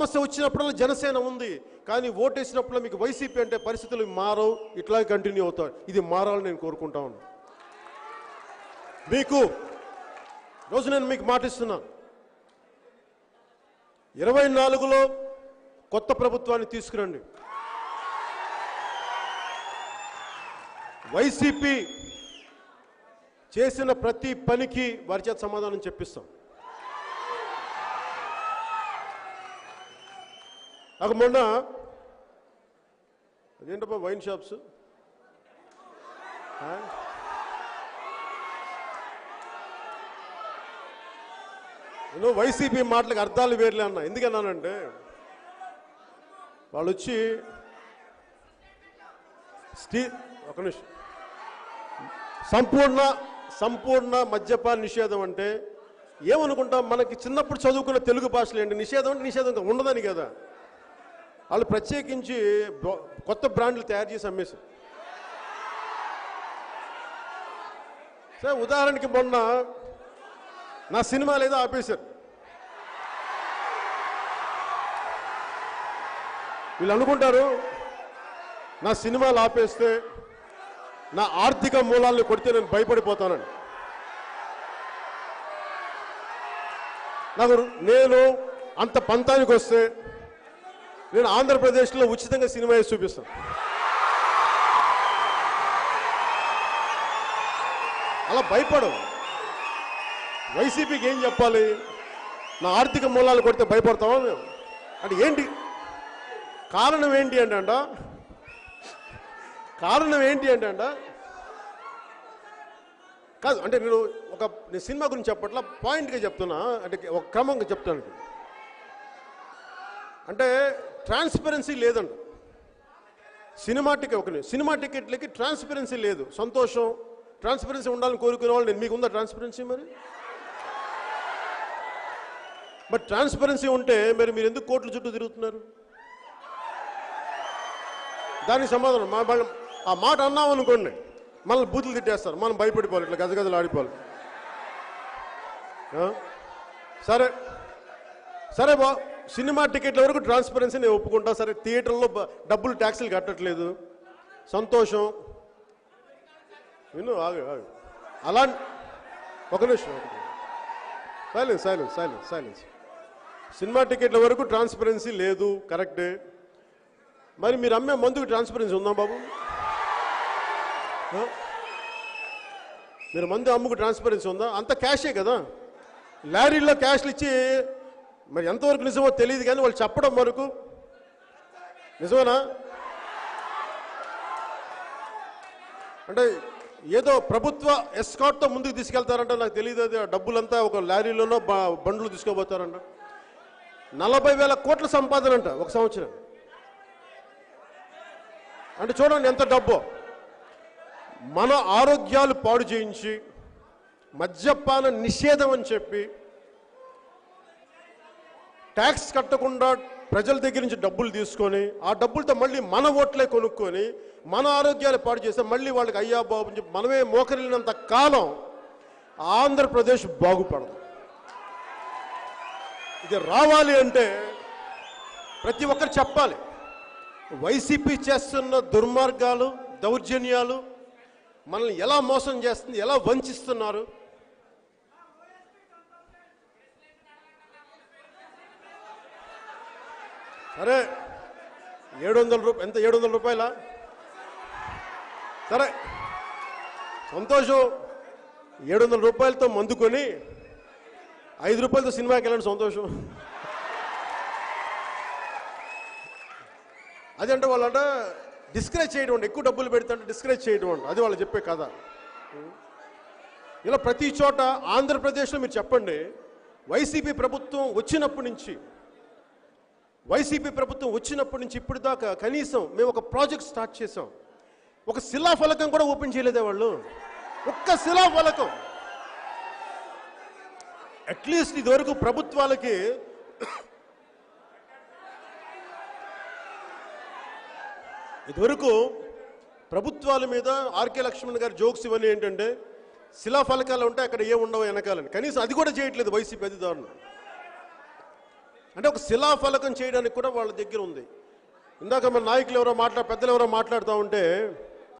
సమస్య వచ్చినప్పుడల్లా జనసేన ఉంది. కానీ ఓటేసినప్పుడు మీకు వైసీపీ అంటే పరిస్థితులు మారవు. ఇట్లా కంటిన్యూ అవుతాయి ఇది మారాలని నేను కోరుకుంటా ఉన్నాను. మీకు రోజు నేను మీకు మాటిస్తున్నాను ఇరవై నాలుగులో కొత్త ప్రభుత్వాన్ని తీసుకురండి. వైసీపీ చేసిన ప్రతి పనికి వారి చేత సమాధానం చెప్పిస్తాం. నాకు మొన్న అదేంటబ్బా వైన్ షాప్స్ ఆ? వైసీపీ మాటలకు అర్థాలు వేర్లే అన్న. ఎందుకన్నానంటే వాళ్ళు వచ్చి స్టీ ఒక నిమిషం. సంపూర్ణ సంపూర్ణ మద్యపాన నిషేధం అంటే ఏమనుకుంటాం? మనకి చిన్నప్పుడు చదువుకున్న తెలుగు భాషలు ఏంటి? నిషేధం అంటే నిషేధం ఉండదని కదా. వాళ్ళు ప్రత్యేకించి కొత్త బ్రాండ్లు తయారు చేసి అమ్మేశారు. సరే ఉదాహరణకి మొన్న నా సినిమాలు ఏదో ఆపేశారు. వీళ్ళు అనుకుంటారు నా సినిమాలు ఆపేస్తే నా ఆర్థిక మూలాలను కొడితే నేను భయపడిపోతానని. నాకు నేను అంత పంతానికి వస్తే నేను ఆంధ్రప్రదేశ్లో ఉచితంగా సినిమా వేసి చూపిస్తాను. అలా భయపడవు. వైసీపీకి ఏం చెప్పాలి? నా ఆర్థిక మూలాలు కొడితే భయపడతామా మేము? అంటే ఏంటి? కారణం ఏంటి అంటే అంట కారణం ఏంటి అంటే అంట కాదు అంటే నేను ఒక సినిమా గురించి చెప్పట్లా పాయింట్గా చెప్తున్నా అంటే ఒక క్రమంగా చెప్తాను. అంటే ట్రాన్స్పరెన్సీ లేదండి. సినిమా టికెట్ ఒక సినిమా టికెట్లకి ట్రాన్స్పరెన్సీ లేదు. సంతోషం. ట్రాన్స్పరెన్సీ ఉండాలని కోరుకునే వాళ్ళు నేను. మీకు ఉందా ట్రాన్స్పరెన్సీ మరి? బట్ ట్రాన్స్పరెన్సీ ఉంటే మరి మీరు ఎందుకు కోట్ల చుట్టూ తిరుగుతున్నారు? దానికి సమాధానం. మా వాళ్ళ ఆ మాట అన్నాం అనుకోండి. మనల్ని బూతులు తిట్టేస్తారు. మనం భయపడిపోవాలి. ఇట్లా గజగజలు ఆడిపోవాలి. సరే. సరే బా. సినిమా టికెట్ల వరకు ట్రాన్స్పరెన్సీ నేను ఒప్పుకుంటా. సరే థియేటర్లో డబ్బులు ట్యాక్సీలు కట్టట్లేదు. సంతోషం. విను ఆగు ఆగు. అలా ఒక నిమిషం silence silence silence silence. Cinema టికెట్ల వరకు ట్రాన్స్పరెన్సీ లేదు కరెక్టే. మరి మీరు అమ్మే మందుకు ట్రాన్స్పరెన్సీ ఉందా బాబు? మీరు మందు అమ్ముకు ట్రాన్స్పరెన్సీ ఉందా? అంత క్యాషే కదా. లారీల్లో క్యాష్లు ఇచ్చి మరి ఎంతవరకు నిజమో తెలియదు కానీ వాళ్ళు చెప్పడం వరకు. నిజమేనా? అంటే ఏదో ప్రభుత్వ ఎస్కాట్తో ముందుకు తీసుకెళ్తారంట నాకు తెలియదు అది. డబ్బులంతా ఒక లారీలోనో బండ్లు తీసుకోబోతారంట నలభై వేల కోట్ల సంపాదన అంట ఒక సంవత్సరం. అంటే చూడండి ఎంత డబ్బు. మన ఆరోగ్యాలు పాడు చేయించి మద్యపాన నిషేధం అని చెప్పి ట్యాక్స్ కట్టకుండా ప్రజల దగ్గర నుంచి డబ్బులు తీసుకొని ఆ డబ్బులతో మళ్ళీ మన ఓట్లే కొనుక్కొని మన ఆరోగ్యాలు పాడు చేస్తే మళ్ళీ వాళ్ళకి అయ్యా బాబు చెప్పి మనమే మోకరిల్లినంత కాలం ఆంధ్రప్రదేశ్ బాగుపడదు. ఇది రావాలి అంటే ప్రతి ఒక్కరు చెప్పాలి. వైసీపీ చేస్తున్న దుర్మార్గాలు దౌర్జన్యాలు మనల్ని ఎలా మోసం చేస్తుంది ఎలా వంచిస్తున్నారు సరే ఏడు వందల రూపాయలు ఎంత ఏడు వందల రూపాయల? సరే సంతోషం ఏడు వందల రూపాయలతో మందుకొని ఐదు రూపాయలతో సినిమాకి వెళ్ళండి సంతోషం. అదంటే వాళ్ళంట డిస్కరేజ్ చేయడం అండి ఎక్కువ డబ్బులు పెడితే డిస్కరేజ్ చేయడం అండి అది వాళ్ళు చెప్పే కథ. ఇలా ప్రతి చోట ఆంధ్రప్రదేశ్లో మీరు చెప్పండి వైసీపీ ప్రభుత్వం వచ్చినప్పటి నుంచి వైసీపీ ప్రభుత్వం వచ్చినప్పటి నుంచి ఇప్పుడు దాకా కనీసం మేము ఒక ప్రాజెక్ట్ స్టార్ట్ చేసాం ఒక శిలాఫలకం కూడా ఓపెన్ చేయలేదే వాళ్ళు. ఒక్క శిలాఫలకం అట్లీస్ట్ ఇదివరకు ప్రభుత్వాలకి ఇదివరకు ప్రభుత్వాల మీద ఆర్కే లక్ష్మణ్ గారి జోక్స్ ఇవన్నీ ఏంటంటే శిలాఫలకాలు ఉంటే అక్కడ ఏ ఉండవు వెనకాలని. కనీసం అది కూడా చేయట్లేదు వైసీపీ అధికారులు. అంటే ఒక శిలాఫలకం చేయడానికి కూడా వాళ్ళ దగ్గర ఉంది. ఇందాక మన నాయకులు ఎవరో మాట్లా పెద్దలు ఎవరో మాట్లాడుతూ ఉంటే